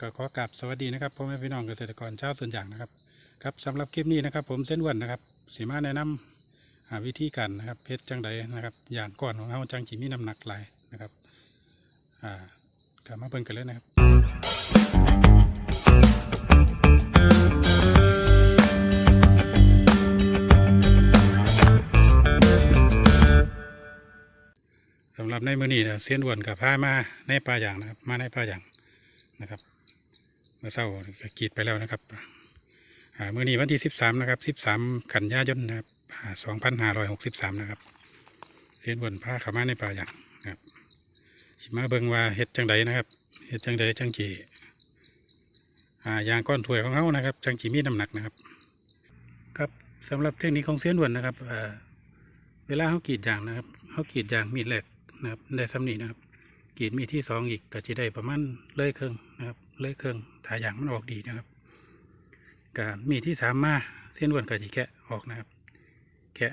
ก็ขอกราบสวัสดีนะครับพ่อแม่พี่น้องเกษตรกรชาวสวนยางนะครับครับสำหรับคลิปนี้นะครับ ผมเส้นวันนะครับสีมาแนะนำอ่าวิธีการนะครับเพชรจังใดนะครับอย่างก่อนของเขาจังจีมีน้ำหนักหลายนะครับอ่ากลับมาเบิ่งกันเลยนะครับสำหรับในมือนี้นะเส้นอ้วนกับพามาในป่าอย่างนะครับ มาในป่าอย่างนะครับ เมื่อเช้ากีดไปแล้วนะครับอ่ามื้อนี้วันที่สิบสามนะครับสิบสามกันยายนนะครับสองพันห้าร้อยหกสิบสามนะครับเส้นอ้วนพาข้ามาในป่าอย่างครับสิมาเบิงว่าเฮ็ดจังใดนะครับเฮ็ดจังใดจังจีอ่ายางก้อนถ้วยของเขานะครับ จังจีมีน้ำหนักนะครับ ครับสำหรับเทคนิคของเส้นอ้วนนะครับเวลาเขากีดยางนะครับเขากีดยางมีดแรกนะครับได้ซ้ำนี้นะครับ กรีดมีที่สองอีกก็จะได้ประมาณเลื่อยเครื่องนะครับเลื่อยเครื่องถ่ายยางมันออกดีนะครับกับมีที่สามมาเส้นวนก็จะแกะออกนะครับ แกะ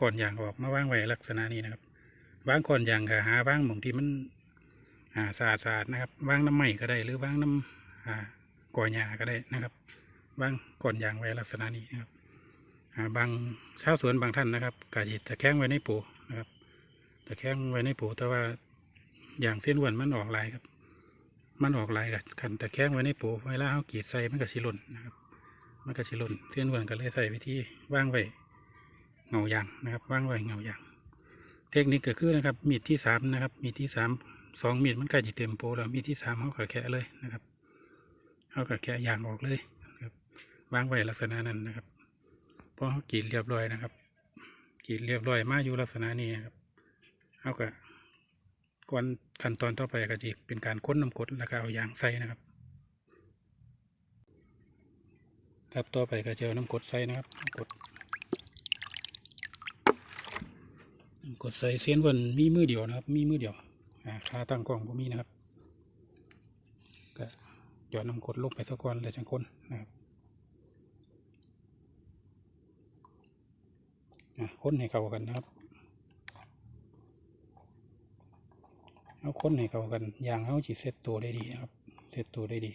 ก่อนยางออกมาว่างไว้ลักษณะนี้นะครับวางก่อนยางก็หาว่างหมองที่มันอาสะอาดสะอาดนะครับวางน้ำไหม้ก็ได้ หรือวางน้ำอ่าก่อยาก็ได้นะครับวางก่อนยางไว้ลักษณะนี้นะครับบางชาวสวนบางท่านนะครับกาจิตะแข้งไว้ในปูนะครับตะแข้งไว้ในปูแต่ว่า อย่างเส้นอ้วนมันออกลายครับ มันออกลายกับคันตะแข้งไว้ในปูเวลาเขากรีดใส่มันก็ชิล่นนะครับมันก็ชิล่นเส้นอ้วนก็เลยใส่วิธีว่างไว้เงายางนะครับว่างไว้เงายางเทคนิคก็คือนะครับมีดที่สามนะครับมีดที่สามสองมีดมันใกล้จะเต็มโปแล้วมีดที่สามเขาก็แคะเลยนะครับเขาก็แคะยางออกเลยนะครับวางไว้ลักษณะนั้นนะครับพอเขากรีดเรียบร้อยนะครับกรีดเรียบร้อยมาอยู่ลักษณะนี้นะครับเอาก็ ก่อนขั้นตอนต่อไปก็จะเป็นการค้นน้ำกดแล้วก็เอายางใส่นะครับ ครับต่อไปก็จะเอาน้ำกดใส่นะครับกดกดใส่เส้นวันมีมือเดียวนะครับ มีมือเดียวอ่าขาตั้งกล้องก็มีนะครับก็หยอดน้ำกดลงไปสักก้อนแล้วจังคนนะครับอะค้นให้เข้ากันนะครับ เอาค้นให้เขากันยางเขาจีเซตตัวได้ดีนะครับเซตตัวได้ดี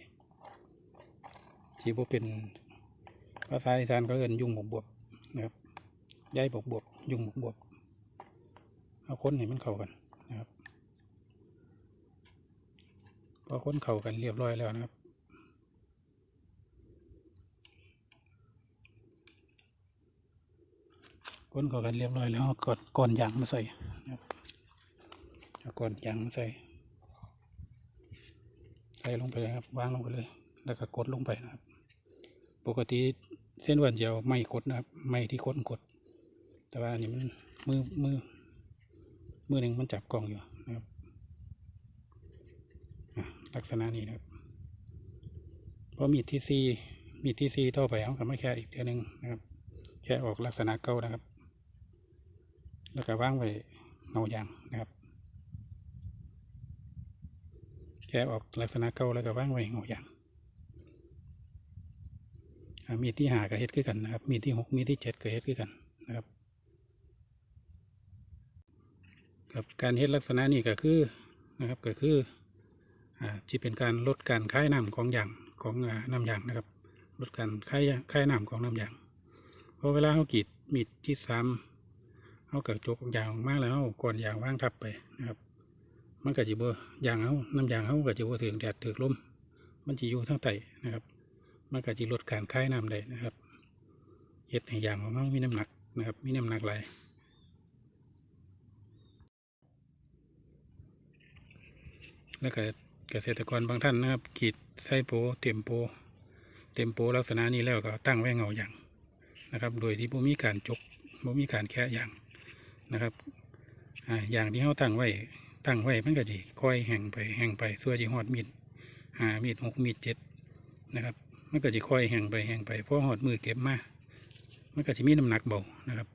ที่บ่เป็นภาษาอีสานเขาเอิ้นยุ่งบวบบวบนะครับย้ายบวบบวบยุ่งบวบบวบเอาค้นให้มันเข้ากันนะครับพอค้นเข้ากันเรียบร้อยแล้วนะครับก้นเข้ากันเรียบร้อยแล้วก่อนก่อนยางมาใส่นะครับ เอาก่อนยางใส่ใส่ลงไปเลยครับวางลงไปเลย แล้วก็กดลงไปนะครับ ปกติเส้นวันเดียวไม่กดนะครับ ไม่ที่กดกด แต่ว่าอันนี้มันมือมือมือหนึ่งมันจับกล่องอยู่นะครับลักษณะนี้นะครับพอมีดที่ซีมีดที่ซีต่อไปเขาก็ไม่แค่อีกเท่านึงนะครับ แค่ออกลักษณะเก่านะครับ แล้วก็วางไว้เงายางนะครับ แค่ออกลักษณะเก่าแล้วก็วางไว้เงายางมีดที่หากับเฮ็ดคือกันนะครับ มีดที่หกมีดที่เจ็ดกับเฮ็ดคือกันนะครับกับการเฮ็ดลักษณะนี้ก็คือนะครับก็คือที่เป็นการลดการคายน้ำของอย่างของน้ำยางนะครับ ลดการคายคายน้ำของน้ำยางพอเวลาเขากรีดมีดที่สามเขาเก็จกยางออกแล้วก่อนยางวางทับไปนะครับ มันก็จะบ่ยางเขาน้ำยางเขาก็จะบ่ถึงแดดถึงลมมันจะอยู่ทั้งไตนะครับ มันก็จะลดการคายน้ำได้นะครับเฮ็ดให้ยางของเขามีน้ำหนักนะครับ มีน้ำหนักหลายแล้วก็เกษตรกรบางท่านนะครับกรีดไส้โปเต็มโป เต็มโปลักษณะนี้แล้วก็ตั้งไว้เงาอย่างนะครับ โดยที่บ่มีการจกบ่มีการแคะอย่างนะครับ อ่าอย่างที่เขาตั้งไว้ ตั้งไว้มันก็จะค่อยแห้งไปแห้งไปส่วนที่หอดมีดหามีดหกมีดเจ็ดนะครับมันก็จะคอยแห้งไปแห้งไปเพราะหอดมือเก็บมามันก็จะมีน้ำหนักเบานะครับ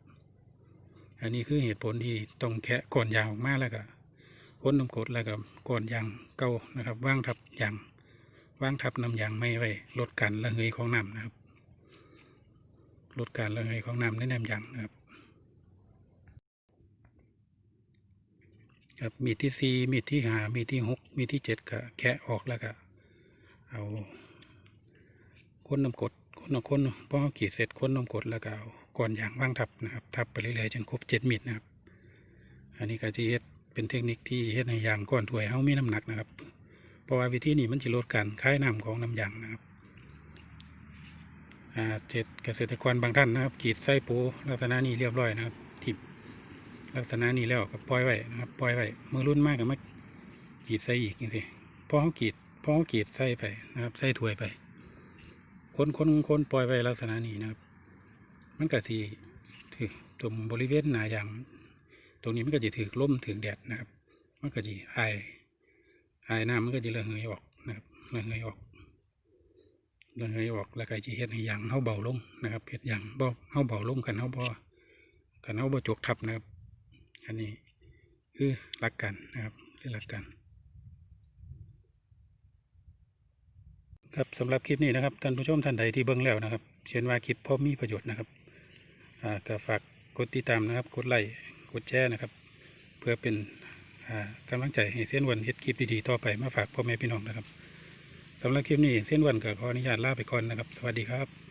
อันนี้คือเหตุผลที่ต้องแคะก่อนยางออกแล้วก็พ้นน้ำกรดแล้วก็ก่อนยางเก่านะครับว่างทับยางว่างทับน้ำยางไม่ไว้ลดการระเหยของน้ำนะครับลดการระเหยของน้ำในน้ำยางนะครับ ครับมีที่สี่มีที่ห้ามีที่หกมีที่เจ็ดก็แคะออกแล้วก็เอาค้นน้ำกดค้นเอาค้นพอเขากรีดเสร็จค้นน้ำกดแล้วก็เอาก้อนยางว่างทับนะครับทับไปเรื่อยๆจนครบเจ็ดมิตรนะครับ อันนี้ก็จะเฮ็ดเป็นเทคนิคที่เฮ็ดให้ยางก้อนถวยเฮามีน้ำหนักนะครับ เพราะว่าวิธีนี้มันจะลดการคายน้ำของน้ำยางนะครับอ่าเจ็ดเกษตรกรบางท่านนะครับกรีดไส้ปูลักษณะนี้เรียบร้อยนะครับ ลักษณะนี้แล้วก็ปล่อยไว้นะครับปล่อยไว้มือรุ่นมากก็มากรีดใส่อีกนี่สิพอเขากรีดพอเขากรีดใส่ไปนะครับใส่ถ้วยไป คนคนคนปล่อยไว้ลักษณะนี้นะครับ มันก็สีถือตรงบริเวณหนายางตรงนี้มันก็จะถือลมถือแดดนะครับ มันก็จะไอไอายน้ำมันก็จะระเหยออกนะครับระเหยออกระเหยออกแล้วก็จะเฮ็ดให้ยางเฮาเบาลงนะครับเฮ็ดยางเบ่เฮาเบาลงกันเฮาบ่กันเฮาบ่จกทับนะครับ อันนี้คือหลักการนะครับคือหลักการครับสำหรับคลิปนี้นะครับท่านผู้ชมท่านใดที่เบิ่งแล้วนะครับเชื่อว่าคลิปพอมีประโยชน์นะครับก็ฝากกดติดตามนะครับ กดไลค์กดแชร์นะครับ เพื่อเป็นกำลังใจให้เส้นวันเฮ็ดคลิปดีๆต่อไปมาฝากพ่อแม่พี่น้องนะครับสำหรับคลิปนี้เส้นวันก็ขออนุญาตลาไปก่อนนะครับ สวัสดีครับ